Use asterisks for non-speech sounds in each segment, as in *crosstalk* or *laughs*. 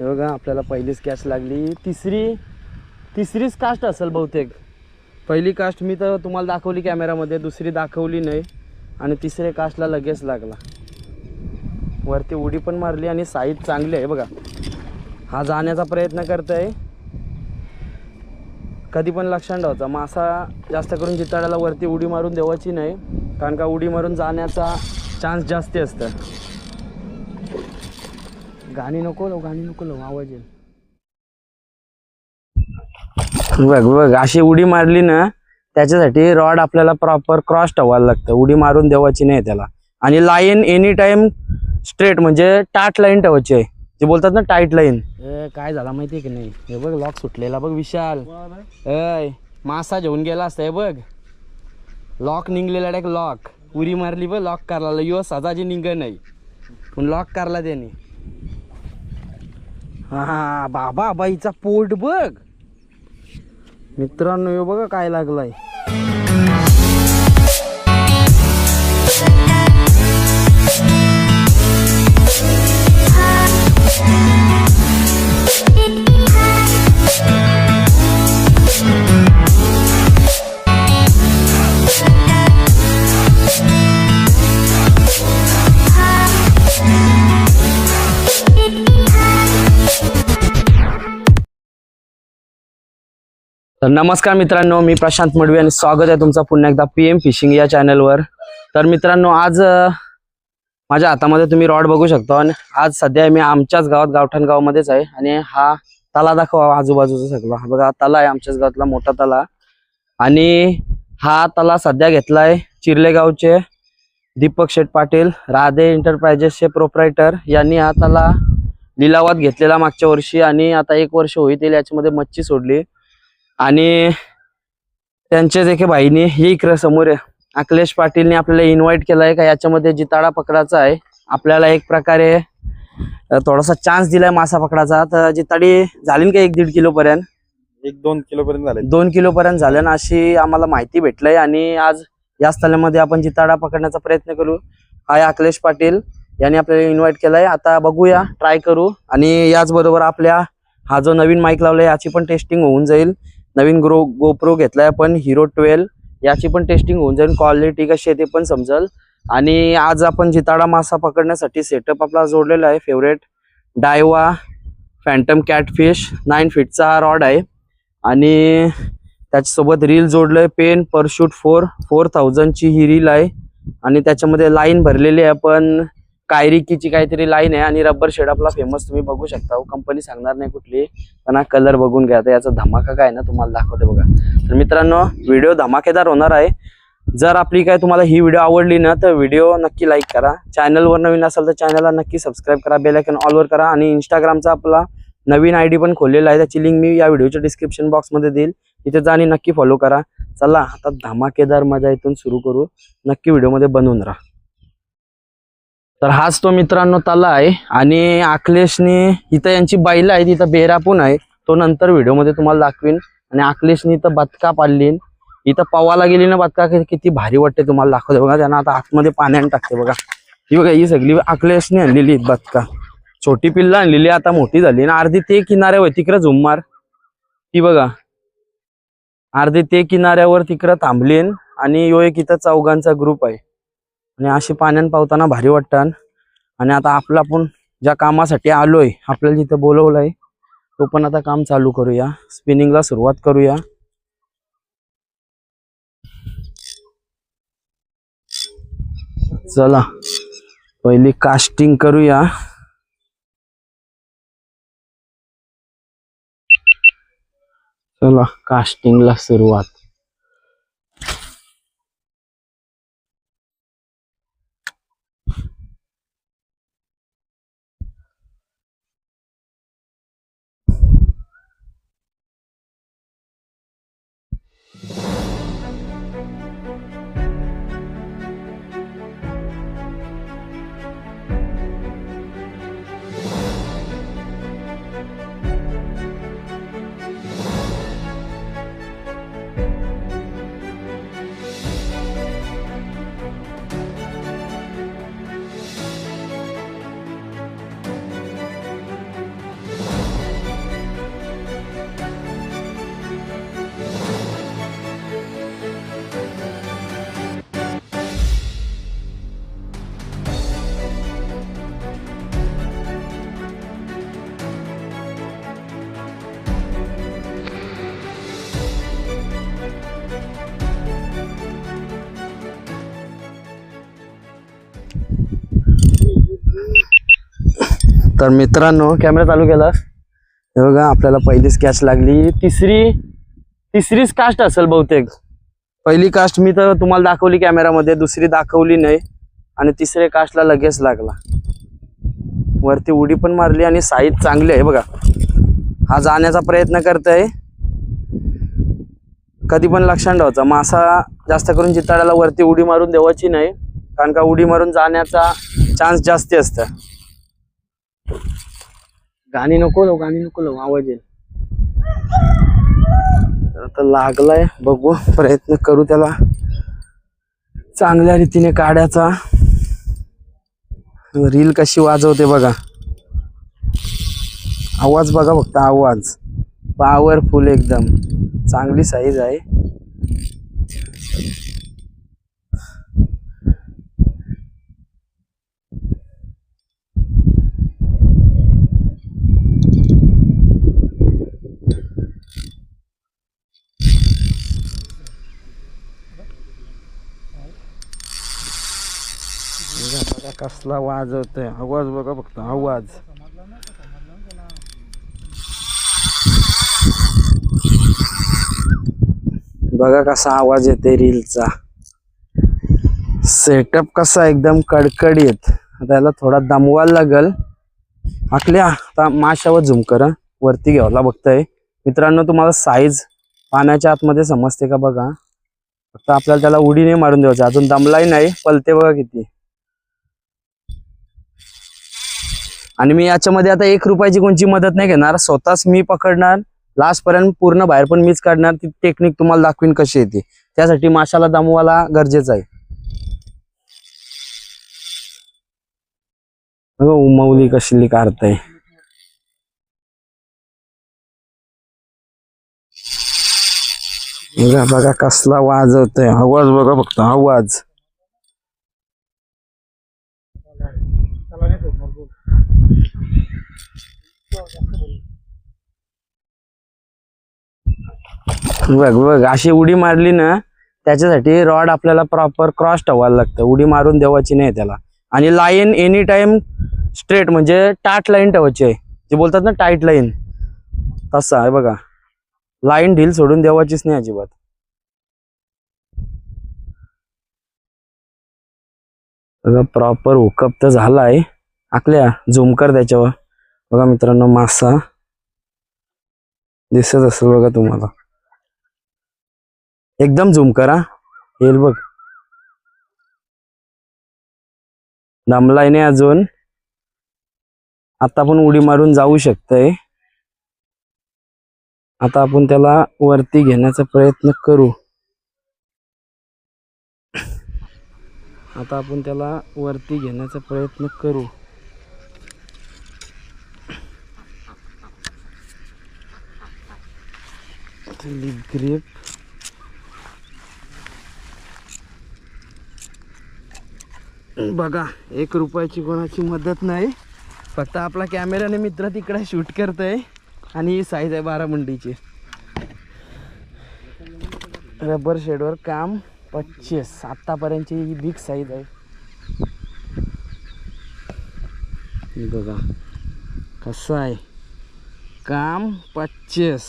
हे बघा आपल्याला पहिलीच कॅस्ट लागली. तिसरी तिसरीच कास्ट असेल बहुतेक. पहिली कास्ट मी तर तुम्हाला दाखवली कॅमेरामध्ये दुसरी दाखवली नाही. आणि तिसऱ्या कास्टला लगेच लागला. वरती उडी पण मारली आणि साईज चांगली आहे बघा. हा जाण्याचा प्रयत्न करतोय. कधी पण लक्षात ठेवायचा मासा जास्त करून जिताड्याला वरती उडी मारून देवायची नाही. कारण का उडी मारून जाण्याचा चान्स जास्ती असतं. गाणी नको लावू गाणी नको लावू आवाज येईल. बघ बघ अशी उडी मारली ना त्याच्यासाठी रॉड आपल्याला प्रॉपर क्रॉस ठेवायला लागतं. उडी मारून देवायची नाही त्याला. आणि लाईन एनी टाइम स्ट्रेट म्हणजे टाट लाईन ठेवायची आहे. जे बोलतात ना टाईट लाईन काय झाला माहिती आहे की नाही? हे बघ लॉक सुटलेला बघ विशाल. अय मासा घेऊन गेला असता हे बघ. लॉक निघलेला डायरेक्ट लॉक उरी मारली बघ लॉक करला यो सदाची निघ नाही. पण लॉक करला त्याने हा बाबा बाईचा पोट बघ. मित्रांनो हे बघा काय लागलाय. तर नमस्कार मित्रांनो मी प्रशांत मडवी आणि स्वागत आहे तुमचं पुन्हा एकदा पी एम फिशिंग या चॅनलवर तर मित्रांनो आज माझ्या हातामध्ये तुम्ही रॉड बघू शकता आणि आज सध्या मी आमच्याच गावात गावठाण गावामध्येच आहे आणि हा तला दाखवा आजूबाजूचा सगळा. हा बघा तला आहे आमच्याच गावातला मोठा तला. आणि हा तला सध्या घेतलाय चिर्लेगावचे दीपक शेठ पाटील राधे एंटरप्राइजेसचे प्रोप्रायटर यांनी हा तला लिलावात घेतलेला मागच्या वर्षी आणि आता एक वर्ष होईल याच्यामध्ये मच्छी सोडली. आणि त्यांच्याच एके भाईनी हे इकडे समोर आहे. अखिलेश पाटीलने आपल्याला इन्व्हाइट केलाय का? याच्यामध्ये जिताडा पकडायचा आहे. आपल्याला एक प्रकारे थोडासा चान्स दिलाय मासा पकडाचा. तर जिताडी झाली का एक दीड किलो पर्यंत? एक दोन किलो पर्यंत झाले. दोन किलो पर्यंत झालं ना अशी आम्हाला माहिती भेटलंय. आणि आज या स्थळामध्ये आपण जिताडा पकडण्याचा प्रयत्न करू. हाय अखिलेश पाटील यांनी आपल्याला इन्व्हाइट केलाय. आता बघूया ट्राय करू. आणि याचबरोबर आपल्या हा जो नवीन माईक लावलाय याची पण टेस्टिंग होऊन जाईल. नवीन ग्रो गोप्रो घेतलाय पण हिरो ट्वेल्व याची पण टेस्टिंग होऊन जाईल. क्वालिटी कशी आहे ते पण समजेल. आणि आज आपण जिताडा मासा पकडण्यासाठी सेटअप आपला जोडलेला आहे. Favourite Daiwa Phantom catfish nine फीटचा हा रॉड आहे. आणि त्याच्यासोबत रील जोडलंय पेन परशूट फोर फोर थाउजंडची ही रील आहे. आणि त्याच्यामध्ये लाईन भरलेली आहे पण कायरिकीची काहीतरी लाईन आहे आणि रबर शेड आपला फेमस तुम्ही बघू शकता. कंपनी सांगणार नाही कुठली पण हा कलर बघून घ्या. तर याचा धमाका काय ना तुम्हाला दाखवते बघा. तर मित्रांनो व्हिडिओ धमाकेदार होणार आहे. जर आपली काय तुम्हाला ही व्हिडिओ आवडली ना तर व्हिडिओ नक्की लाईक करा. चॅनलवर नवीन असाल तर चॅनलला नक्की सबस्क्राईब करा बेलायकन ऑलवर करा आणि इंस्टाग्रामचा आपला नवीन आय डी पण खोललेला आहे. त्याची लिंक मी या व्हिडिओच्या डिस्क्रिप्शन बॉक्समध्ये देईल. तिथे जा आणि नक्की फॉलो करा. चला आता धमाकेदार मजा इथून सुरू करू. नक्की व्हिडिओमध्ये बनवून राहा. तर हाच तो मित्रांनो तला आहे. आणि अखिलेशनी इथं यांची बैल आहे तिथं बेहरा पण आहे. तो नंतर व्हिडिओमध्ये तुम्हाला दाखवीन. आणि अखिलेशनी इथं बदका पाडलीन इथं पवाला गेली ना बदका किती भारी वाटते तुम्हाला दाखवते बघा. त्यांना आता आतमध्ये पाण्याने टाकते बघा. ही बघा ही सगळी अखिलेशने आणलेली बदका. छोटी पिल्ला आणलेली आता मोठी झाली. ना अर्धी ते किनाऱ्यावर तिकडं झुम्मार. ती बघा. अर्धी ते किनाऱ्यावर तिकडं थांबलीन. आणि यो एक इथं चौघांचा ग्रुप आहे. आणि अशी पाण्यानं पावताना भारी वाटतात आणि आता आपला आपण ज्या कामासाठी आलोय आपल्याला जिथं बोलवलंय तो पण आता काम चालू करूया. स्पिनिंगला सुरुवात करूया. चला पहिली कास्टिंग करूया. चला कास्टिंगला सुरुवात. तर मित्रांनो कॅमेरा चालू केलास? हे बघा आपल्याला पहिलीच कॅच लागली. तिसरी तिसरीच कास्ट असेल बहुतेक. पहिली कास्ट मी तर तुम्हाला दाखवली कॅमेरामध्ये दुसरी दाखवली नाही. आणि तिसऱ्या कास्टला लगेच लागला. वरती उडी पण मारली आणि साईज चांगली आहे बघा. हा जाण्याचा प्रयत्न करतोय. कधी पण लक्षात ठेवायचा. मासा जास्त करून जिताड्याला वरती उडी मारून देवाची नाही. कारण का उडी मारून जाण्याचा चान्स जास्ती असतं. गाणी नको लो गाणी नको लो आवाज येईल. तर आता लागलाय बघू प्रयत्न करू त्याला. चांगल्या रीतीने काढायचा. रील कशी वाजवते बघा. आवाज बघा फक्त आवाज. पॉवरफुल एकदम. चांगली साईज आहे बघा बघा कसला वाजवतोय आवाज बघा फक्त आवाज बघा कसा आवाज येते रीलचा. सेटअप कसा एकदम कडकडीत. आता याला थोडा दमवायला लागल. आकल्या आता माशावर झुम करा वरती घ्यावला बघताय. मित्रांनो तुम्हाला साईज पाण्याच्या आतमध्ये समजते का बघा. फक्त आपल्याला त्याला उडीने मारून द्यायचं. अजून दमलाही नाही. पलते बघा किती. आणि मी याच्यामध्ये आता एक रुपयाची कोणची मदत नाही घेणार. स्वतःच मी पकडणार लास्ट पर्यंत पूर्ण बाहेर पण मीच काढणार. ती टेक्निक तुम्हाला दाखवीन कशी येते त्यासाठी माशाला दमवायला गरजेचं आहे. उमवली कशीली काढताय. बघा बघा कसला वाजवतोय आवाज बघा फक्त आवाज. बघ बघ अशी उडी मारली ना त्याच्यासाठी रॉड आपल्याला प्रॉपर क्रॉस ठेवायला लागतं. उडी मारून देवाची नाही त्याला. आणि लाईन एनी टाइम स्ट्रेट म्हणजे टाट लाईन ठेवायची आहे. जे बोलतात ना टाईट लाईन तसं आहे बघा. लाईन ढील सोडून देवाचीच नाही अजिबात. बघा प्रॉपर हुकअप तर झालाय. आकल्या झूम कर त्याच्यावर. बघा मित्रांनो मासा. दिसत असेल बघा तुम्हाला. एकदम झूम करा. येईल बघ. दमलाय नाही अजून. आता पण उडी मारून जाऊ शकतय. आता आपण त्याला वरती घेण्याचा प्रयत्न करू. आता आपण त्याला वरती घेण्याचा प्रयत्न करू. ग्रीप बघा एक रुपयाची कोणाची मदत नाही. फक्त आपला कॅमेराने मित्र तिकडे शूट करतोय आणि ही साईज आहे बारामुंडीची. रबर शेडवर काम पच्चीस. आत्तापर्यंतची ही बिग साईज आहे. बघा कसं आहे? काम पच्चीस.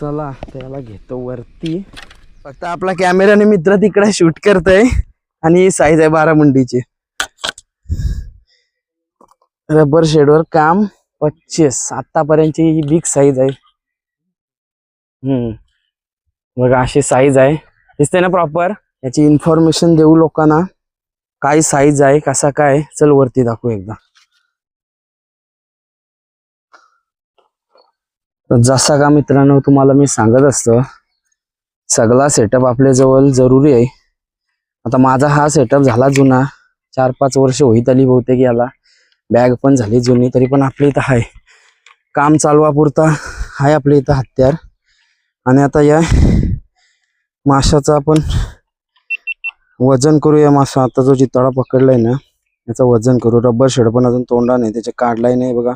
चला त्याला घेतो वरती. फक्त आपला कॅमेराने मित्र तिकडे शूट करतोय. आणि साईज आहे बारा मंडीची. रबर शेडवर काम पच्चीस. आतापर्यंतची ही बिग साईज आहे. हम्म. बघा अशी साईज आहे. दिसते ना प्रॉपर याची इन्फॉर्मेशन देऊ लोकांना. काय साईज आहे कसा काय? चल वरती दाखवू एकदा. जसा का मित्रांनो तुम्हाला मी सांगत असतो सगळा सेटअप आपल्याजवळ जरुरी आहे. आता माझा हा सेटअप झाला जुना. चार पाच वर्ष होईत आली बहुतेक याला. बॅग पण झाली जुनी तरी पण आपल्या इथं आहे काम चालवापुरता आहे आपल्या इथं हत्यार. आणि आता या माशाचं आपण वजन करू या मासा. आता जो जिताळा पकडलाय ना याचं वजन करू. रबर शेड पण अजून तोंडा नाही त्याचे काढलाय नाही बघा.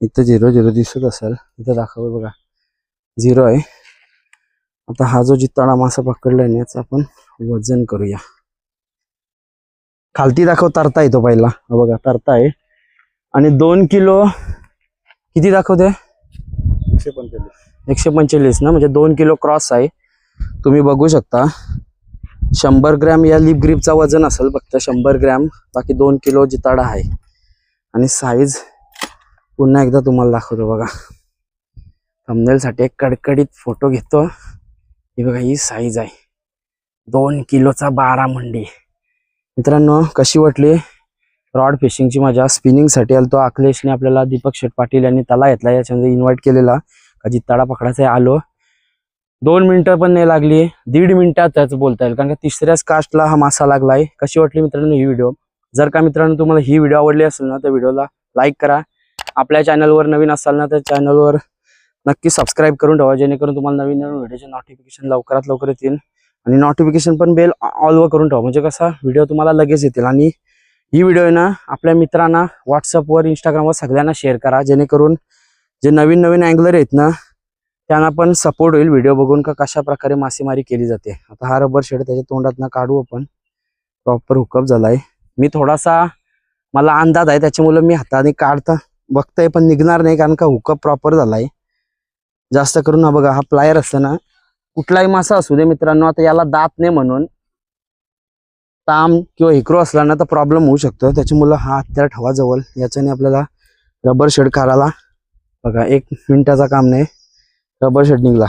इथं झिरो झिरो दिसत असेल. इथं दाखव बघा. झिरो आहे. आता हा जो जिताळा मासा पकडला आहे याचं आपण वजन करूया. खालती दाखव तरता येतो पहिला. बघा तरता आहे. आणि दोन किलो किती दाखवते एकशे पंचेचाळीस. एकशे पंचेचाळीस ना? म्हणजे दोन किलो क्रॉस आहे. तुम्ही बघू शकता. शंभर ग्रॅम या लिप ग्रीपचा वजन असेल फक्त शंभर ग्रॅम. बाकी दोन किलो जिताडा आहे. आणि साईज पुन्हा एकदा तुम्हाला दाखवतो बघा. साठी एक कडकडीत फोटो घेतो. ही बघा ही साईज आहे. दोन किलोचा बारा मंडी. मित्रांनो कशी वाटली? रॉड फिशिंगची मजा. स्पिनिंगसाठी आलो तो अखिलेशने आपल्याला दीपक शेठ पाटील यांनी तला घेतला. याच्यामध्ये इन्व्हाइट केलेला. का तडा पकडायचा आलो. दोन मिनिटं पण नाही लागली. दीड मिनिटातच बोलता येईल. कारण का तिसऱ्याच कास्टला हा मासा लागलाय. कशी वाटली मित्रांनो ही व्हिडिओ जर का मित्रांनो तुम्हाला ही व्हिडिओ आवडली असेल ना तर व्हिडिओला लाईक करा. आपल्या चॅनलवर नवीन असाल ना तर चॅनलवर नक्की सबस्क्राईब करून ठेवा जेणेकरून तुम्हाला नवीन नवीन व्हिडिओचे नोटिफिकेशन लवकरात लवकर येतील. आणि नोटिफिकेशन पण बेल ऑलवर करून ठेवा. म्हणजे कसा व्हिडिओ तुम्हाला लगेच येतील. आणि ही व्हिडिओ आहे ना आपल्या मित्रांना व्हॉट्सअपवर इंस्टाग्रामवर सगळ्यांना शेअर करा. जेणेकरून जे नवीन नवीन अँगलर आहेत ना त्यांना पण सपोर्ट होईल व्हिडिओ बघून का कशा प्रकारे मासेमारी केली जाते. आता हा रबर शेड त्याच्या तोंडात काढू आपण. प्रॉपर हुकअप झालाय. मी थोडासा मला अंदाज आहे त्याच्यामुळे मी हाताने काढता बघतोय पण निघणार नाही कारण का हुकअप प्रॉपर झालाय. जास्त करून हा बघा हा प्लायर असतो ना कुठलाही मासा असू दे मित्रांनो आता याला दात नाही म्हणून ताम किंवा हिक्रो असला ना तर प्रॉब्लेम होऊ शकतो. त्याच्यामुळं हा हत्यार ठेवा जवळ. याच्याने आपल्याला रबर शेड काढायला बघा एक मिनिटाचा काम नाही. रबर शेड निघला.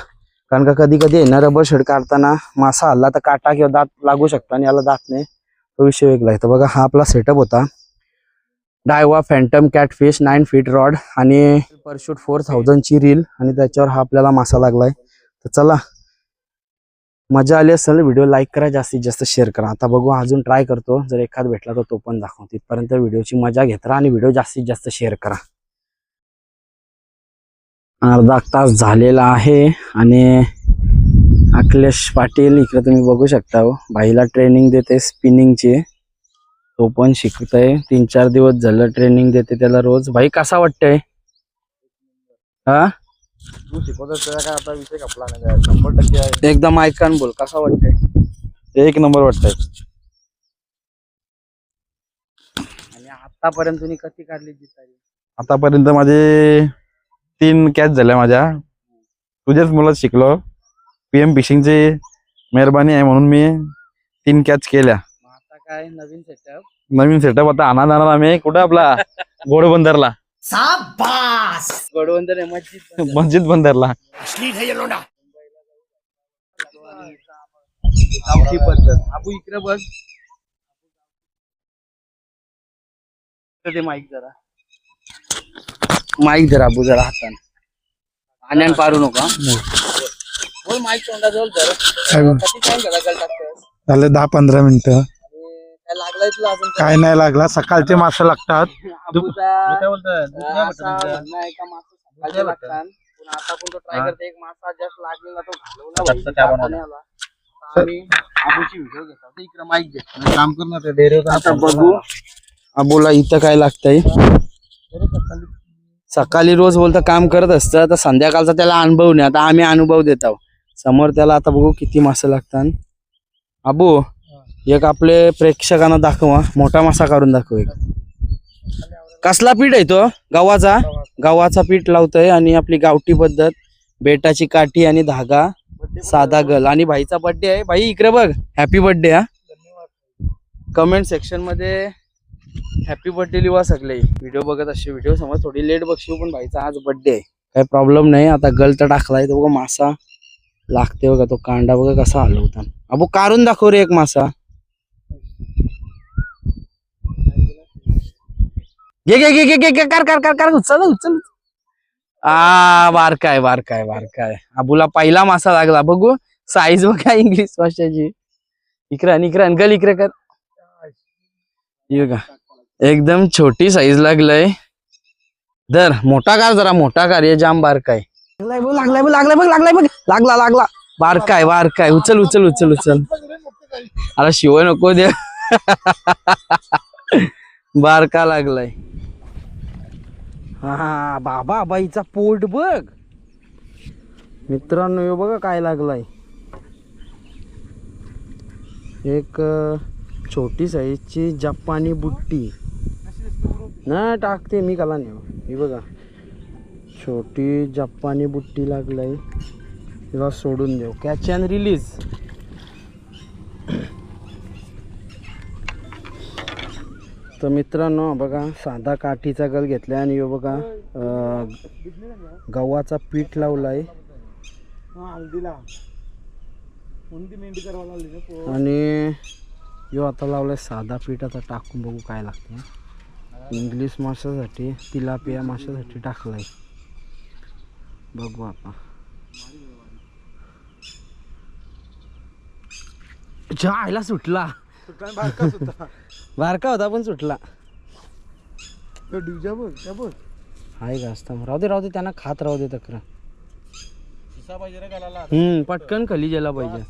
कारण का कधी कधी आहे ना रबर शेड काढताना मासा हल्ला तर काटा किंवा दात लागू शकतो आणि याला दात नाही. तो विषय वेगळा आहे. तर बघा हा आपला सेटअप होता. Daiwa Phantom catfish nine feet rod आणि परशूट फोर थाउजंडची रील आणि त्याच्यावर हा आपल्याला मासा लागलाय. तर चला मजा आली असेल व्हिडिओ लाईक करा जास्तीत जास्त शेअर करा. आता बघू अजून ट्राय करतो. जर एखाद भेटला तर तो पण दाखव. तिथपर्यंत व्हिडिओची मजा घेत राहा आणि व्हिडिओ जास्तीत जास्त शेअर करा. अर्धा तास झालेला आहे आणि अखिलेश पाटील इकडे तुम्ही बघू शकता हो. बाईला ट्रेनिंग देते स्पिनिंगची तो पण शिकतोय. तीन चार दिवस झालं ट्रेनिंग देते त्याला रोज. भाई कसा वाटतंय? हा? तू शिकवतो त्याचा काय आता विषय कपला नाही काय. शंभर टक्के आहे एकदम ऐकान बोल कसा वाटतंय? एक नंबर वाटतंय. आणि आतापर्यंत तुम्ही कशी काढली आतापर्यंत माझे तीन कॅच झाल्या माझ्या. तुझ्याच मुलात शिकलो. पीएम फिशिंगची मेहरबानी आहे म्हणून मी तीन कॅच केल्या. काय नवीन सेटअप नवीन सेटअप आता आणा जाणार आम्ही. कुठं आपला? घोडबंदरला. आहे मस्जिद मस्जिद बंदरला. गावठी पद्धत. आबू इकडे बघ. इकडे ते माईक जरा. माईक जरा आबू जरा हाताने. पाण्यान पारू नका. बोल माईक तोंडाजवळ जरा. झाला दहा पंधरा मिनिटं. लागलाय तुला अजून काय नाही लागला. सकाळचे मासे लागतात. *laughs* आहे का मासा पण आता आपण तो ट्राय करते एक मासा जस्ट लागलेला तो घालवला भाई, जाता नाही आला. तर आम्ही आबूची व्हिडिओ घेतो आता इकडे माईक घे. काम करणार डेअरी आता बघू. आबूला इथं काय लागतंय. सकाळी रोज बोलतं काम करत असतं. तर संध्याकाळचा त्याला अनुभव नाही. आता आम्ही अनुभव देत आहोत. समोर त्याला आता बघू किती मासे लागतात. आबू एक आपले प्रेक्षकांना दाखवा. मोठा मासा काढून दाखव एक. कसला पीठ आहे तो? गव्हाचा? गव्हाचा पीठ लावतोय आणि आपली गावठी पद्धत बेटाची काठी आणि धागा साधा गल. आणि भाईचा बर्थडे आहे. भाई इकडे बघ. हॅपी बर्थडे हा. कमेंट सेक्शनमध्ये हॅपी बर्थडे लिहा सगळे. व्हिडिओ बघत असे व्हिडिओ समज थोडी लेट बघशील पण भाईचा आज बर्थडे आहे. काही प्रॉब्लेम नाही. आता गल तर टाकलाय. तो बघा मासा लागते बघा. तो कांडा बघा कसा हलवता अबो काढून दाखव रे एक मासा. घे घे घे घे घे घे कर कर कर कर. उचल उचल आ बारकाय बारकाय बारकाय अबूला पहिला मासा लागला. बघू साईज बघा इंग्लिश भाषेची. इकडे इकडे गल इकडे कर. एकदम छोटी साईज लागलंय. दर मोठा कार जरा मोठा कार. हे जाम बारकाय लागलाय बघ लागलाय बघ लागलाय बघ लागलाय बघ. लागला लागला. बारकाय बारकाय उचल उचल उचल उचल. अरे शिव नको दे. बारका लागलाय? हा बाबा बाईचा पोट बघ. मित्रांनो हे बघा काय लागलाय. एक छोटी साईजची जपानी बुट्टी. नाही टाकते मी कला नाही. ही बघा. छोटी जपानी बुट्टी लागलाय. तिला सोडून देऊ. कॅच अँड रिलीज तर मित्रांनो बघा साधा काठीचा गल घेतलाय आणि ह्यो बघा गव्हाचा पीठ लावलाय. आणि यो आता लावलाय साधा पीठ. आता टाकून बघू काय लागतं इंग्लिश माशासाठी तिलापिया माशासाठी टाकलाय. बघू आता. आईला सुटला. बारका होता पण सुटला. हाय का असता? राहू दे राहू दे त्यांना खात राहू दे तक्रार. हम्म पटकन खली गेला पाहिजे.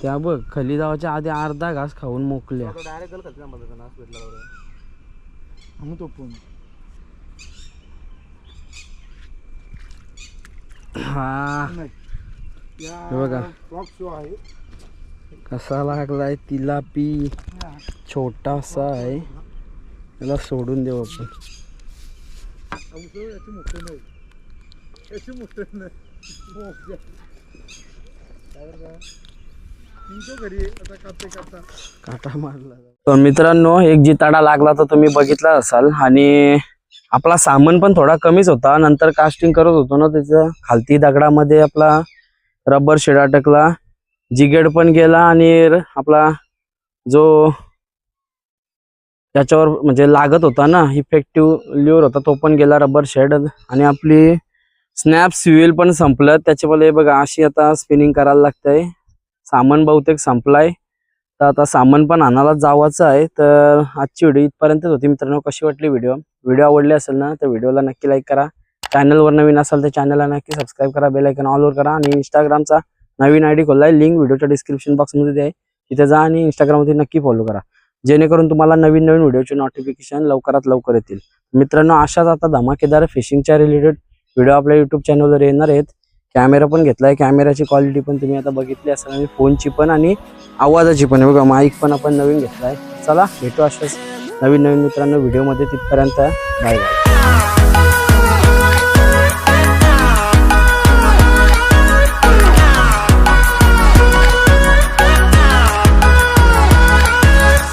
त्या बघ खली जावाच्या आधी अर्धा घास खाऊन मोकल्या. हा. हे बघा. कसा लागलाय तिला पी छोटासा आहे. त्याला सोडून देऊ आपण. काटा मारला. तर मित्रांनो एक जिताडा लागला तर तुम्ही बघितला असाल. आणि आपला सामान पण थोडा कमीच होता. नंतर कास्टिंग करत होतो ना त्याच्या खालती दगडामध्ये आपला रबर शेड अटकला जिगेड पण गेला आणि आपला जो त्याच्यावर म्हणजे लागत होता ना इफेक्टिव्ह लिव्हर होता तो पण गेला रबर शेड आणि आपली स्नॅप सिव्हिल पण संपलं. त्याच्यामध्ये बघा अशी आता स्पिनिंग करायला लागतंय. सामान बहुतेक संपलाय. तर आता सामान पण आणायला जावाचं आहे. तर आजची व्हिडिओ इथपर्यंतच होती मित्रांनो. कशी वाटली व्हिडिओ व्हिडिओ आवडली असेल ना तर व्हिडिओला नक्की लाईक करा. चॅनलवर नवीन असाल तर चॅनलला नक्की सबस्क्राईब करा. बेलायकन ऑलवर करा. आणि इंस्टाग्रामचा नवीन आयडी खोललाय लिंक व्हिडिओच्या डिस्क्रिप्शन बॉक्समध्ये आहे तिथे जा आणि इंस्टाग्राममध्ये नक्की फॉलो करा. जेणेकरून तुम्हाला नवीन नवीन व्हिडिओचे नोटिफिकेशन लवकरात लवकर येतील. मित्रांनो अशाच आता धमाकेदार फिशिंगच्या रिलेटेड व्हिडिओ आपल्या युट्यूब चॅनलवर येणार आहेत. कॅमेरा पण घेतलाय. कॅमेराची क्वालिटी पण तुम्ही आता बघितली असाल आणि फोनची पण आणि आवाजाची पण. बघा माईक पण आपण नवीन घेतलाय. चला भेटू अशाच नवीन नवीन मित्रांनो व्हिडिओमध्ये तिथपर्यंत बाय बाय